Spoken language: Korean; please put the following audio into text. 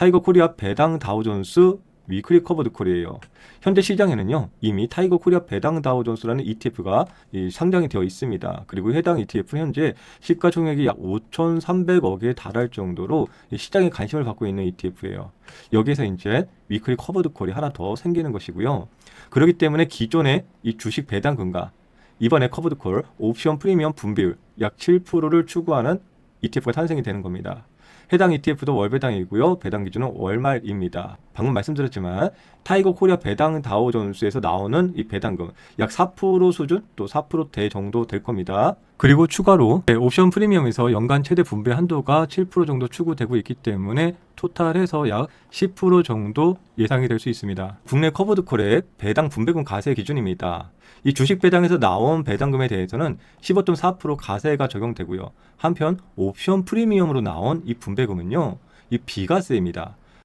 타이거 코리아 배당 다우존스 위클리 커버드 콜이에요. 현재 시장에는요 이미 타이거 코리아 배당 다우존스라는 ETF가 상장이 되어 있습니다. 그리고 해당 ETF 는 현재 시가총액이 약 5,300억에 달할 정도로 이 시장에 관심을 받고 있는 ETF예요. 여기에서 이제 위클리 커버드 콜이 하나 더 생기는 것이고요. 그렇기 때문에 기존의 이 주식 배당금과 이번에 커버드 콜 옵션 프리미엄 분배율 약 7%를 추구하는 ETF가 탄생이 되는 겁니다. 해당 ETF도 월배당이고요. 배당 기준은 월말입니다. 방금 말씀드렸지만 타이거 코리아 배당 다우존스에서 나오는 이 배당금 약 4% 수준 또 4%대 정도 될 겁니다. 그리고 추가로 네, 옵션 프리미엄에서 연간 최대 분배 한도가 7% 정도 추구되고 있기 때문에 토탈해서 약 10% 정도 예상이 될 수 있습니다. 국내 커버드 콜의 배당 분배금 가세 기준입니다. 이 주식 배당에서 나온 배당금에 대해서는 15.4% 가세가 적용되고요. 한편 옵션 프리미엄으로 나온 이 분배금은요. 이 비과세입니다.